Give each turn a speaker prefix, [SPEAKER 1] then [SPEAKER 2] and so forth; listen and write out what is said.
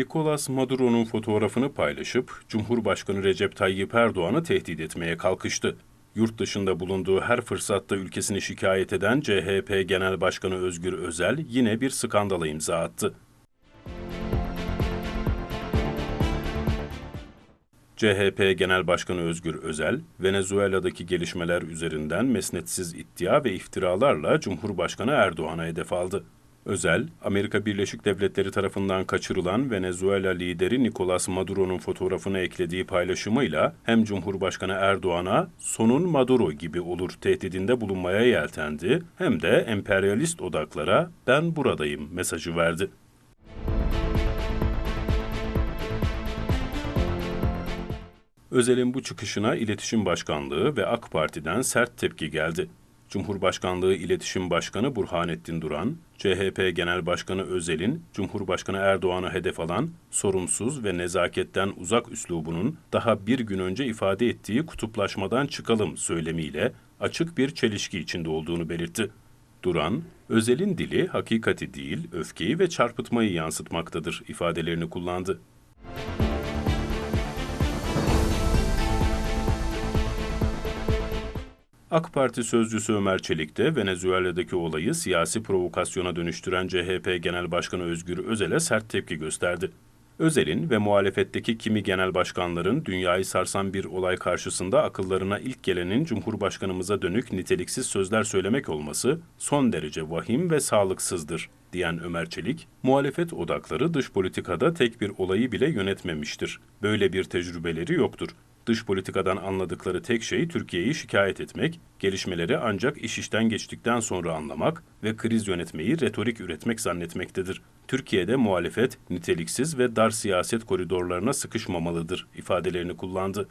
[SPEAKER 1] Nicolas Maduro'nun fotoğrafını paylaşıp Cumhurbaşkanı Recep Tayyip Erdoğan'ı tehdit etmeye kalkıştı. Yurt dışında bulunduğu her fırsatta ülkesini şikayet eden CHP Genel Başkanı Özgür Özel yine bir skandala imza attı. CHP Genel Başkanı Özgür Özel, Venezuela'daki gelişmeler üzerinden mesnetsiz iddia ve iftiralarla Cumhurbaşkanı Erdoğan'a hedef aldı. Özel, Amerika Birleşik Devletleri tarafından kaçırılan Venezuela lideri Nicolas Maduro'nun fotoğrafını eklediği paylaşımıyla hem Cumhurbaşkanı Erdoğan'a sonun Maduro gibi olur tehdidinde bulunmaya yeltendi hem de emperyalist odaklara ben buradayım mesajı verdi. Özel'in bu çıkışına İletişim Başkanlığı ve AK Parti'den sert tepki geldi. Cumhurbaşkanlığı İletişim Başkanı Burhanettin Duran, CHP Genel Başkanı Özel'in Cumhurbaşkanı Erdoğan'a hedef alan sorumsuz ve nezaketten uzak üslubunun daha bir gün önce ifade ettiği kutuplaşmadan çıkalım söylemiyle açık bir çelişki içinde olduğunu belirtti. Duran, Özel'in dili hakikati değil, öfkeyi ve çarpıtmayı yansıtmaktadır ifadelerini kullandı. AK Parti sözcüsü Ömer Çelik de Venezuela'daki olayı siyasi provokasyona dönüştüren CHP Genel Başkanı Özgür Özel'e sert tepki gösterdi. Özel'in ve muhalefetteki kimi genel başkanların dünyayı sarsan bir olay karşısında akıllarına ilk gelenin Cumhurbaşkanımıza dönük niteliksiz sözler söylemek olması son derece vahim ve sağlıksızdır, diyen Ömer Çelik, muhalefet odakları dış politikada tek bir olayı bile yönetmemiştir. Böyle bir tecrübeleri yoktur. Dış politikadan anladıkları tek şey Türkiye'yi şikayet etmek, gelişmeleri ancak iş işten geçtikten sonra anlamak ve kriz yönetmeyi retorik üretmek zannetmektedir. Türkiye'de muhalefet niteliksiz ve dar siyaset koridorlarına sıkışmamalıdır ifadelerini kullandı.